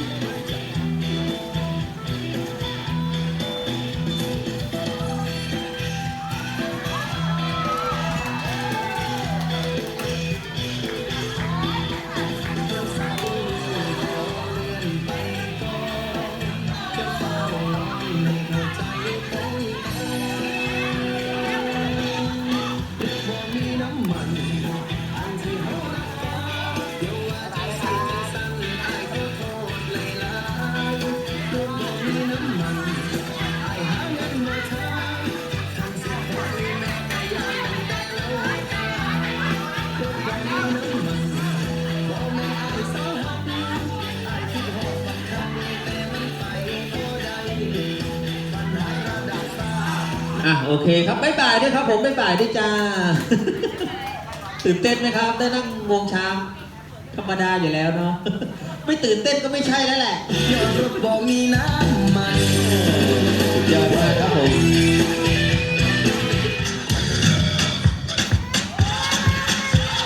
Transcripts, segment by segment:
Yeah. อะโอเคครับบ๊ายบายด้วยครับ ผมบ๊ายบายด้วยจ้าตื่นเต้นไหมครับ ได้นั่งงวงช้างธรรมดาอยู่แล้วเนาะไม่ตื่นเต้นก็ไม่ใช่แล้วแหละบอกมีน้ำมันสุดยอดมากครับผม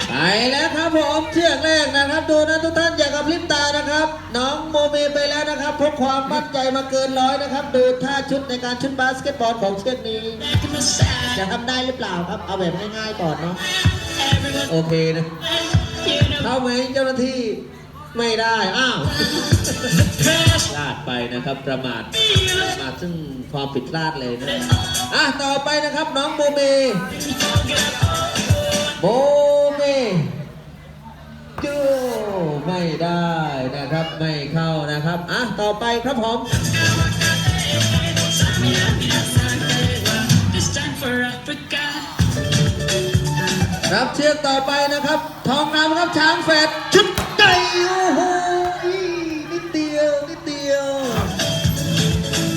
ไปแล้วครับผมเชือกแรกนะครับดูนะทุกท่านอย่ากระพริบตานะครับน้อง โมเมไปแล้วนะครับพกความมั่นใจมาเกินร้อยนะครับ ดูท่าชุดในการชุดบาสเกตบอลของเชือกนี้ จะทำได้หรือเปล่าครับ เอาแบบง่ายๆก่อนเนาะโอเคนะเข้าไหมเจ้าหน้าที่ไม่ได้อ้าวพลาดไปนะครับประมาทประมาทซึ่งความผิดพลาดเลยนะอะต่อไปนะครับน้องโมเมโมเม ไม่ได้นะครับไม่เข้านะครับอะต่อไปครับผม This time for Africa. ครับเชือกต่อไปนะครับ ทองนำครับช้างแฝดชุดไก่โอ้โหนิดเดียวนิดเดียว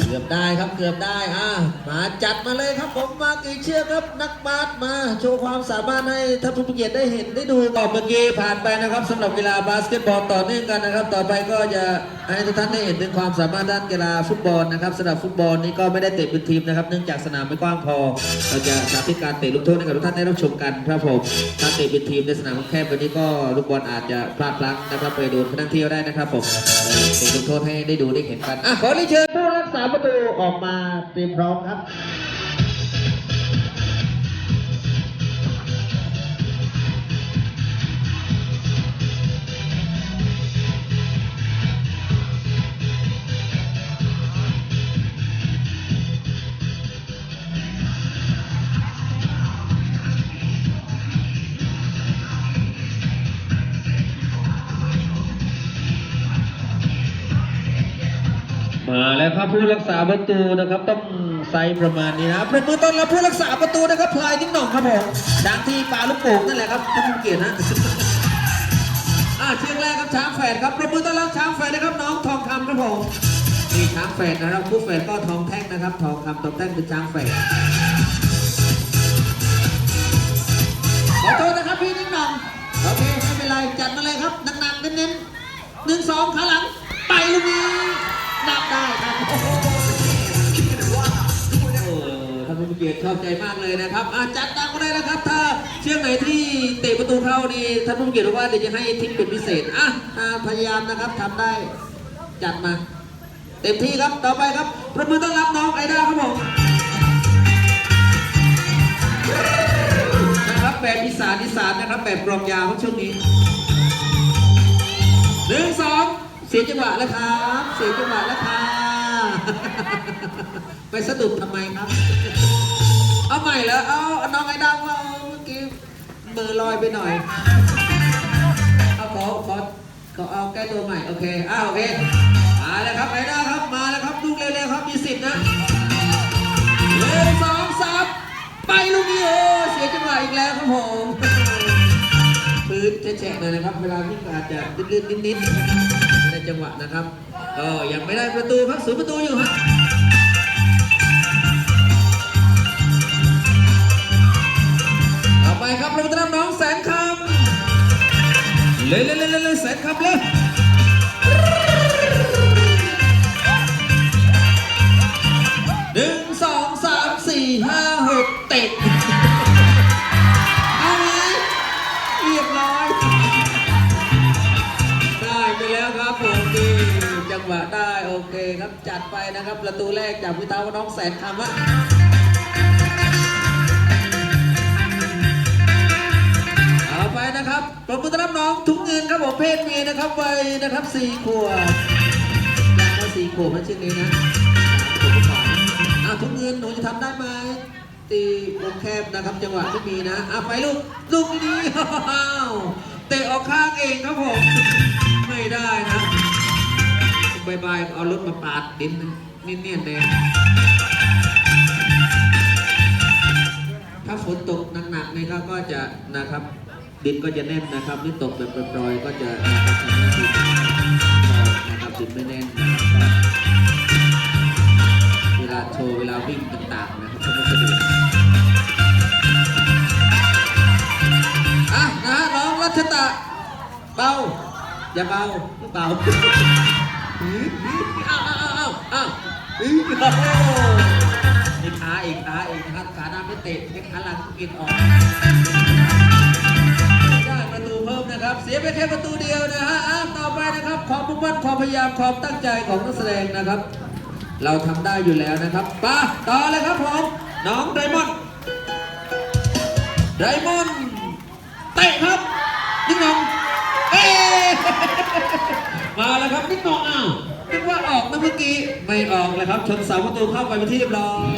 เกือบได้ครับเกือบได้อะ มาจัดมาเลยครับผมมากี่เชือกครับนักบาสมาโชว์ความสามารถให้ท่านผู้เกียรติได้เห็นได้ดูต่อเมื่อกี้ผ่านไปนะครับสำหรับกีฬาบาสเกตบอลต่อเนื่องกันนะครับ ต่อไปก็จะให้ทุกท่านได้เห็นถึงความสามารถด้านกีฬาฟุตบอลนะครับสำหรับฟุตบอลนี้ก็ไม่ได้เตะเป็นทีมนะครับ เนื่องจากสนามไม่กว้างพอ เราจะสาธิตการเตะลูกโทษให้กับทุกท่านได้รับชมกันครับผมถ้าเตะเป็นทีมในสนามแคบวันนี้ก็ลูกบอลอาจจะพลาดพลั้งนะครับไปโดนนักเที่ยวได้นะครับผมเตะลูกโทษให้ได้ดูได้เห็นกันอะขอเรียนเชิญ รักษาประตูออกมาเตรียมพร้อมครับ มาแล้วครับผู้รักษาประตูนะครับ ต้องไซส์ประมาณนี้นะเประมือต้อนรับผู้รักษาประตูนะครับพลายนิ่งหน่องครับผมดังที่ปลาลูกโป่งนั่นแหละครับท่านผู้เกียรตินะอ่าเชียงแรกครับช้างแฝดครับประมือต้อนรับช้างแฝดนะครับน้องทองคำครับผมนี่ช้างแฝดนะครับผู้แฝดก็ทองแท่งนะครับ ทองคำทองแท่งเป็นช้างแฝดขอโทษนะครับพี่นิ่งหน่องโอเคไม่เป็นไรจัดมาเลยครับหนักๆเน้นๆหนึ่งสองขาหลัง เกียรติชอบใจมากเลยนะครับอาจัดตามก็ได้นะครับ ถ้าเชือกไหนที่เตะประตูเข้านี่ท่านผู้เกียรติบอกว่าเดี๋ยวจะให้ทิปเป็นพิเศษอะพยายามนะครับทำได้จัดมา เต็มที่ครับต่อไปครับประมือต้อนรับน้องไอด้าครับผมนะครับแบบอีสานอีสานนะครับแบบกรองยาวช่วงนี้หนึ่งสองเสียจังหวะแล้วครับเสียจังหวะแล้วค่ะไปสะดุดทำไมครับ เอาใหม่แล้วเอาน้องไอ้ดังว่าเมื่อกี้มือลอยไปหน่อย เอาขอขอขอเอาแก้ตัวใหม่โอเคอ้าวโอเค มาแล้วครับไอ้ด้าครับมาแล้วครับลูกเร็วๆครับมีสิทธิ์นะหนึ่งสองสามไปลูกนี้โอ้เสียจังหวะอีกแล้วครับผมพื้นแฉะหน่อยนะครับ เวลาวิ่งก็อาจจะลื่นๆนิดๆไม่ได้จังหวะนะครับก็ยังไม่ได้ประตูครับศูนย์ประตูอยู่ครับ เลยเลยเลยเลยแสนคำเลยหนึ่งสองสามสี่ห้าหกเตะเอาไหมเรียบร้อย ได้ไปแล้วครับผมนี่จังหวะได้โอเคครับจัดไปนะครับ ประตูแรกจากพิตาวน้องแสนคำฮะ เอาไปนะครับปรบมือต้อนรับน้องทุกเงินครับผมเพศเมียนะครับวัยนะครับสี่ขวบยังมาสี่ขวบมันชื่อนี้นะขวบกว่าอะทุกเงินหนูจะทำได้ไหมตีวงแคบนะครับจังหวะที่มีนะอะไปลูกลูกนี้อ้าวเตะออกข้างเองครับผมไม่ได้นะบายบายเอารถมาปาดดินนิดเนียนเลยถ้าฝนตกหนักๆนี่ก็จะนะครับ ดินก็จะแน่นนะครับนี่ตกแบบปล่อยๆก็จะนะครับดินนะครับดินไม่แน่นนะครับเวลาโชว์เวลาวิ่งต่างๆนะครับก็ไม่สะดวกอะนะฮะน้องรัชตะเบาอย่าเบาเบาอ้าวอ้าวอ้าวอ้าวอีกโอ้โหอีกขาอีกขาอีกนะครับขาหน้าไม่เตะให้ขาหลังกินออก ได้ประตูเพิ่มนะครับ เสียไปแค่ประตูเดียวนะฮะอ้าวต่อไปนะครับความมุ่งมั่นความพยายามความตั้งใจของนักแสดงนะครับ เราทำได้อยู่แล้วนะครับป้าต่อเลยครับผมน้องไดมอนด์ไดมอนด์เตะครับนิ่งนองเอ๊มาแล้วครับนิ่งนองอ้าวนึกว่าออกนะเมื่อกี้ไม่ออกเลยครับชนเสาประตูเข้าไปเป็นที่เรียบร้อย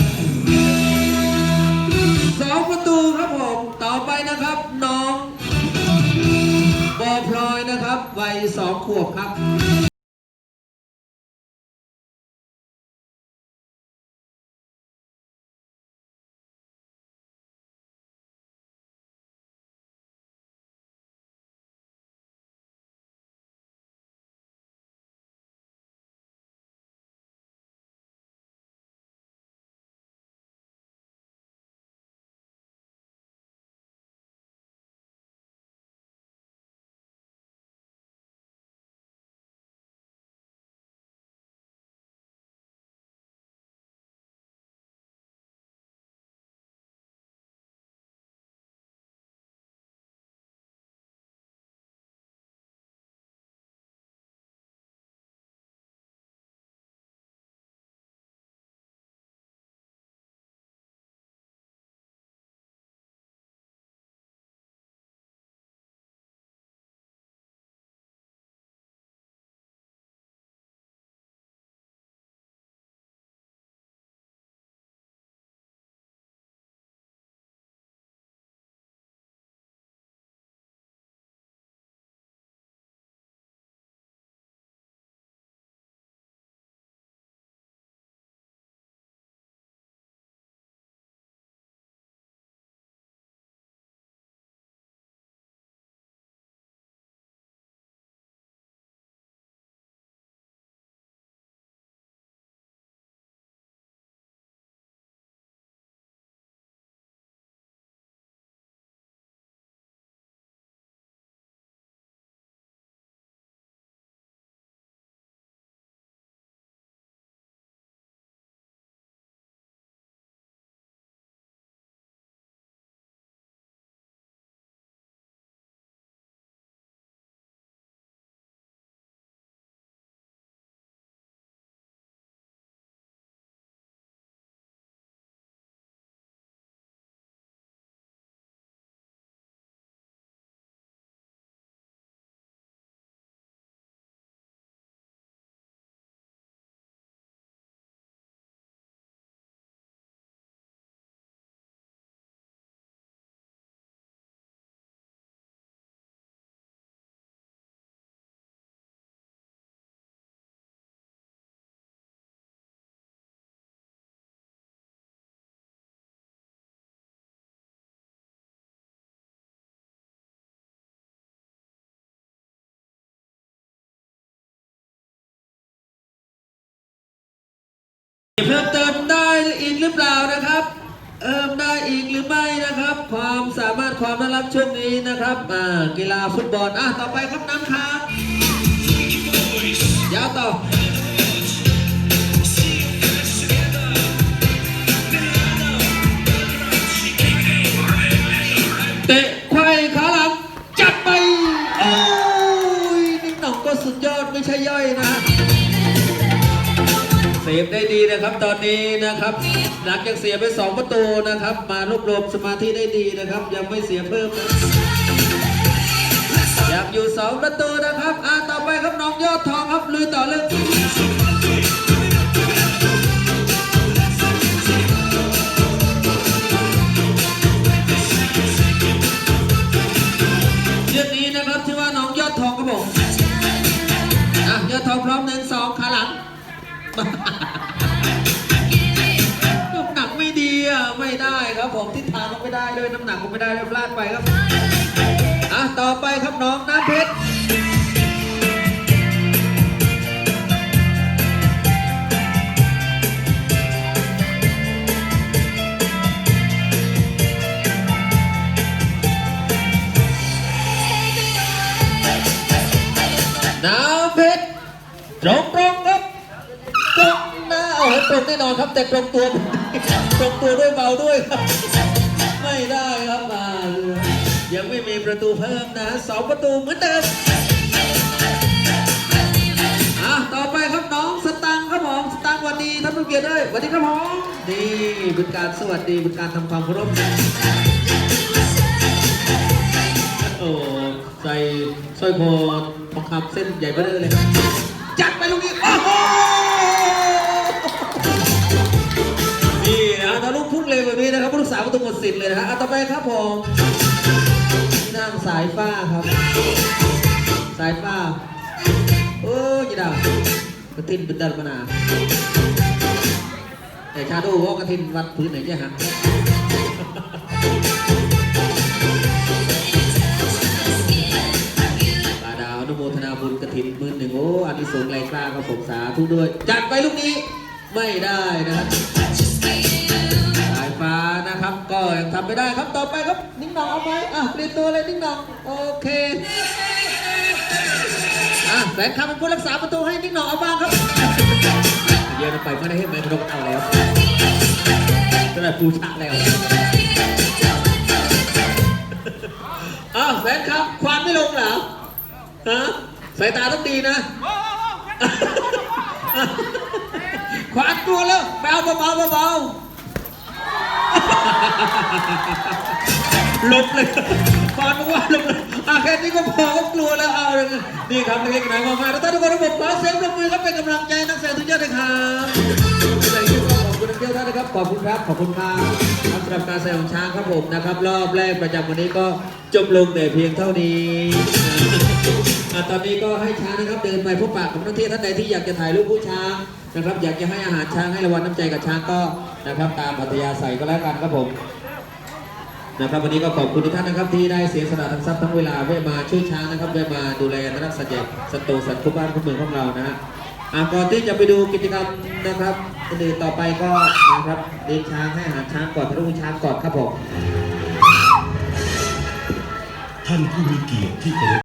สองประตูครับผม ต่อไปนะครับน้อง บอพลอยนะครับวัยสองขวบครับ รือเปล่านะครับ เอิมได้อีกหรือไม่นะครับ ความสามารถความน่ารักช่วงนี้นะครับอ่ากีฬาฟุตบอลอะต่อไปครับน้ำค้างยาวต่อ ฟได้ดีนะครับ ตอนนี้นะครับ หลังจากเสียไปสองประตูนะครับ มารวบรวมสมาธิได้ดีนะครับ ยังไม่เสียเพิ่มอยากอยู่สองประตูนะครับอ่าต่อไปครับน้องยอดทองครับลุยต่อเลยเชือกนี้นะครับชื่อว่าน้องยอดทองครับผมอะยอดทองพร้อมหนึ่งสองขาหลัง ด้ด้วยน้ำหนักก็ไม่ได้ด้วยพลาดไปครับอะต่อไปครับน้องน้ำเพชรน้ำเพชรตรงตรงครับตรงหน้าเอาให้ตรงแน่นอนครับแต่ตรงตัวตรงตัวด้วยเบาด้วยครับ ไม่ได้ครับอ่ายังไม่มีประตูเพิ่มนะสองประตูเหมือนเดิมอะต่อไปครับน้องสตังค์ครับผมสตังค์สวันดีท่านผู้เกียรติด้วยสวัสดีครับผมนี่เป็นการสวัสดีเป็นการทำความเคารพนะโอ้ใส่สร้อยคอทองคำเส้นใหญ่เบ้อเลย สิทธิ์เลยนะฮะอะต่อไปครับผมนั่งสายฟ้าครับ สายฟ้า โอ้ยจีดาวกระทินเป็นดันมนาแต่ชาดูว่ากระทินวัดพื้นไหนใช่ฮะปาดาวอนุโมทนาบุญกระถินมื่นหนึ่งโอ้อันนี้สูงแรกล้าครับผมสาธุด้วย จัดไปลูกนี้ ไม่ได้นะครับ นะครับ ก็ยังทำไม่ได้ครับต่อไปครับนิ่งหนองเอาไหมอะเปลี่ยนตัวเลยนิ่งหนองโอเคอะแฟนคลับเป็นผู้รักษาประตูให้นิ่งหนองเอาบ้างครับเดี๋ยวเราไปไม่ได้ให้ไมโครเอาแล้วก็ได้ปูชะแล้วอ้าวแฟนคลับควานไม่ลงเหรอฮะสายตาต้องดีนะขวานตัวแล้วไปเอาเบาๆเบาๆ ลบเลยขวานว่าลบเลยอะแค่นี้ก็พอก็กลัวแล้วเอานี่ครับเล็กๆน้อยๆมากๆแล้วท่านทุกคนทุกคนขอเสียงปรบมือครับเป็นกำลังใจนักแสดงทุกท่านเลยครับในที่ก็ขอบคุณนักเที่ยวท่านนะครับขอบคุณครับขอบคุณครับครับสำหรับการแสดงของช้างครับผมนะครับ รอบแรกประจำวันนี้ก็จบลงแต่เพียงเท่านี้ตอนนี้ก็ให้ช้างนะครับเดินไปพบปะกับนักเที่ยวท่านใดที่อยากจะถ่ายรูปผู้ช้าง นะครับอยากจะให้อาหารช้างให้รางวัลน้ำใจกับช้างก็นะครับตามอัธยาศัยก็แล้วกันครับผมนะครับวันนี้ก็ขอบคุณทุกท่านนะครับที่ได้เสียสละทั้งทรัพย์ทั้งเวลาแวะมาช่วยช้างนะครับแวะมาดูแลนักสัตว์ใหญ่สัตว์โตสัตว์คู่บ้านคู่เมืองของเรานะฮะก่อนที่จะไปดูกิจกรรมนะครับอื่นต่อไปก็นะครับเลี้ยงช้างให้อาหารช้างก่อนทะลุช้างก่อนครับผมท่านผู้มีเกียรติที่เคารพ